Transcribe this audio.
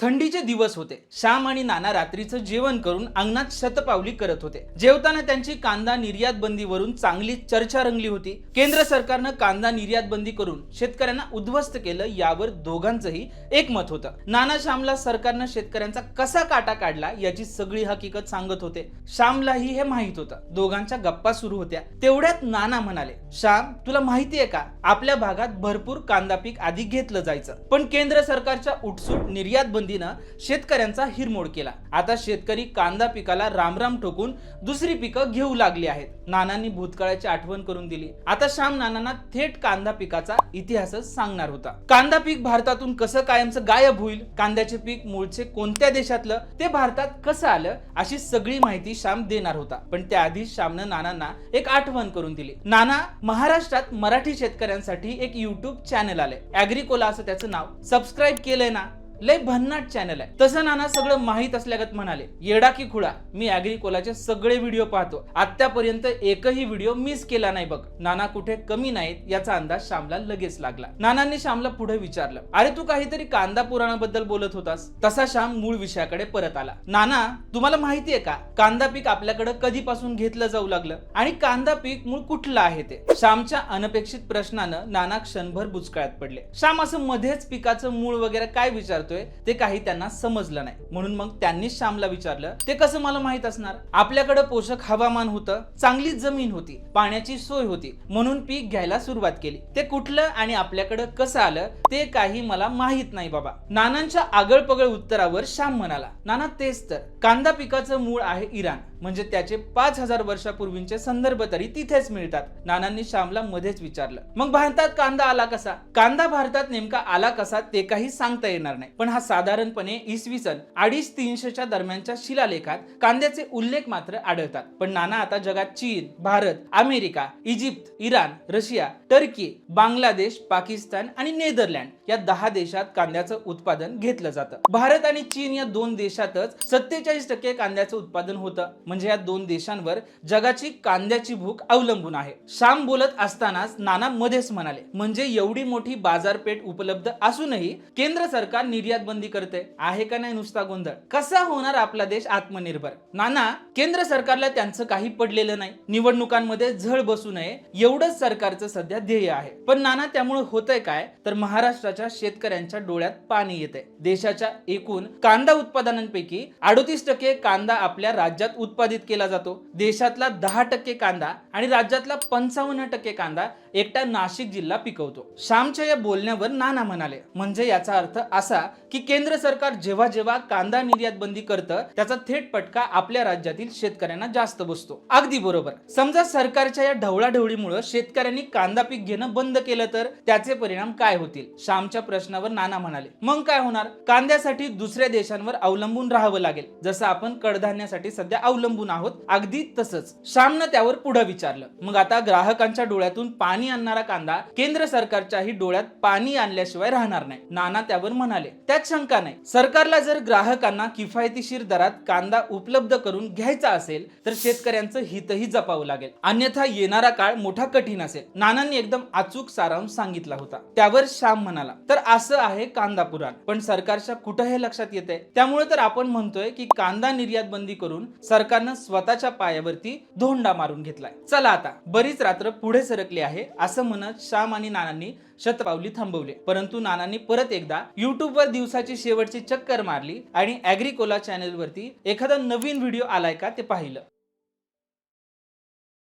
थंडीचे दिवस होते. श्याम आणि नाना रात्रीचं जेवण करून अंगणात शतपावली करत होते. जेवताना त्यांची कांदा निर्यात बंदीवरून चांगली चर्चा रंगली होती. केंद्र सरकारनं कांदा निर्यात बंदी करून शेतकऱ्यांना उद्ध्वस्त केलं यावर दोघांचंही एकमत होतं. नाना श्यामला सरकारनं शेतकऱ्यांचा कसा काटा काढला याची सगळी हकीकत सांगत होते. श्यामलाही हे माहीत होतं. दोघांच्या गप्पा सुरू होत्या. तेवढ्यात नाना म्हणाले श्याम तुला माहितीये का? आपल्या भागात भरपूर कांदा पीक आधी घेतलं जायचं. पण केंद्र सरकारच्या उठसूट निर्यात बंदी बंदीनं शेतकऱ्यांचा हिरमोड केला. आता शेतकरी कांदा पिकाला रामराम ठोकून दुसरी पिकं घेऊ लागली आहेत. नानांनी भूतकाळाची आठवण करून दिली. आता श्याम नानांना थेट कांदा पिकाचा इतिहासच सांगणार होता. कांदा पीक भारतातून कसं कायमचं गायब होईल? कांद्याचे पीक मूळचे कोणत्या देशातलं? ते भारतात कसं आलं? अशी सगळी माहिती श्याम देणार होता. पण त्याआधी श्यामनं नानांना एक आठवण करून दिली. नाना महाराष्ट्रात मराठी शेतकऱ्यांसाठी एक युट्यूब चॅनल आलंय. अॅग्रिकोला असं त्याचं नाव. सबस्क्राईब केलंय ना? लय भन्नाट चॅनल आहे. तसं नाना सगळं माहीत असल्यागत म्हणाले येडा की खुळा मी अॅग्रिकोलाचे सगळे व्हिडिओ पाहतो. आतापर्यंत एकही व्हिडिओ मिस केला नाही बघ. नाना कुठे कमी नाहीत याचा अंदाज श्यामला लगेच लागला. नानांनी श्यामला पुढे विचारलं अरे तू काहीतरी कांदा पुराणाबद्दल बोलत होतास? तसा श्याम मूळ विषयाकडे परत आला. नाना तुम्हाला माहितीये का कांदा पीक आपल्याकडे कधीपासून घेतलं जाऊ लागलं? आणि कांदा पीक मूळ कुठलं आहे ते? श्यामच्या अनपेक्षित प्रश्नानं नाना क्षणभर बुचकाळ्यात पडले. श्याम असं मध्येच पिकाचं मूळ वगैरे काय करतोय ते काही त्यांना समजलं नाही. म्हणून मग त्यांनीच श्यामला विचारलं ते कसं मला माहीत असणार? आपल्याकडे पोषक हवामान होतं चांगली जमीन होती पाण्याची सोय होती म्हणून पीक घ्यायला सुरुवात केली. ते कुठलं आणि आपल्याकडे कसं आलं ते काही मला माहीत नाही बाबा. नानांच्या आगळपगळ उत्तरावर श्याम म्हणाला नाना तेच तर. कांदा पिकाचं मूळ आहे इराण. म्हणजे त्याचे पाच हजार वर्षापूर्वींचे संदर्भ तरी तिथेच मिळतात. नानांनी श्यामला मध्येच विचारलं. मग भारतात कांदा आला कसा? कांदा भारतात नेमका आला कसा ते काही सांगता येणार नाही. पण हा साधारणपणे इसवी सन अडीच तीनशेच्या दरम्यानच्या शिलालेखात कांद्याचे उल्लेख मात्र आढळतात. पण नाना आता जगात चीन Bharat America Egypt Iran Russia Turkey Bangladesh Pakistan आणि नेदरलँड या दहा देशात कांद्याचं उत्पादन घेतलं जातं. भारत आणि चीन या दोन देशातच सत्तेचाळीस टक्के कांद्याचं उत्पादन होतं. म्हणजे या दोन देशांवर जगाची कांद्याची भूक अवलंबून आहे. श्याम बोलत असतानाच नाना मध्येच म्हणाले म्हणजे एवढी मोठी बाजारपेठ उपलब्ध असूनही केंद्र सरकार निर्यात बंदी करते आहे का नाही नुसता गोंधळ? कसा होणार आपला देश आत्मनिर्भर? नाना केंद्र सरकारला त्यांचं काही पडलेलं नाही. निवडणुकांमध्ये झळ बसू नये. एवढंच सरकारचं सध्या ध्येय आहे. पण नाना त्यामुळे होतंय काय? तर महाराष्ट्राच्या शेतकऱ्यांच्या डोळ्यात पाणी येते देशाच्या एकूण कांदा उत्पादनांपैकी अडोतीस टक्के कांदा आपल्या राज्यात उत्पादित केला जातो. देशातला दहा टक्के कांदा आणि राज्यातला पंचावन्न टक्के कांदा एकटा नाशिक जिल्हा पिकवतो. श्यामच्या या बोलण्यावर नाना म्हणाले. म्हणजे याचा अर्थ असा की केंद्र सरकार जेव्हा जेव्हा कांदा निर्यात बंदी करतं त्याचा थेट पटका आपल्या राज्यातील शेतकऱ्यांना जास्त बसतो. अगदी बरोबर. समजा सरकारच्या या ढवळाढवळीमुळे शेतकऱ्यांनी कांदा पीक घेणं बंद केलं तर त्याचे परिणाम काय होतील? श्यामच्या प्रश्नावर नाना म्हणाले. मग काय होणार? कांद्यासाठी दुसऱ्या देशांवर अवलंबून राहावं लागेल. जसं आपण कडधान्यासाठी सध्या अवलंबून आहोत अगदी तसंच. श्यामनं त्यावर पुढे विचारलं. मग आता ग्राहकांच्या डोळ्यातून पाणी आणणारा कांदा केंद्र सरकारच्याही डोळ्यात पाणी आणल्याशिवाय राहणार नाही. नाना त्यावर म्हणाले त्यात शंका नाही. सरकारला जर ग्राहकांना किफायतीशीर दरात कांदा उपलब्ध करून घ्यायचा असेल तर शेतकऱ्यांचं हितही जपावं लागेल. अन्यथा येणारा काळ मोठा कठीण असेल. नानांनी एकदम अचूक सारांश सांगितला होता. त्यावर श्याम म्हणाला तर असं आहे कांदा पुराण पण सरकारच्या कुठं हे लक्षात येते त्यामुळे तर आपण म्हणतोय की कांदा निर्यात बंदी करून सरकारनं स्वतःच्या पायावरती धोंडा मारून घेतलाय. चला आता बरीच रात्र पुढे सरकली आहे. असं म्हणत श्याम आणि नानांनी शतपावली थांबवले. परंतु नानांनी परत एकदा युट्यूबवर दिवसाची शेवटची चक्कर मारली आणि अॅग्रिकोला चॅनेलवरती एखादा नवीन व्हिडिओ आलाय का ते पाहिलं.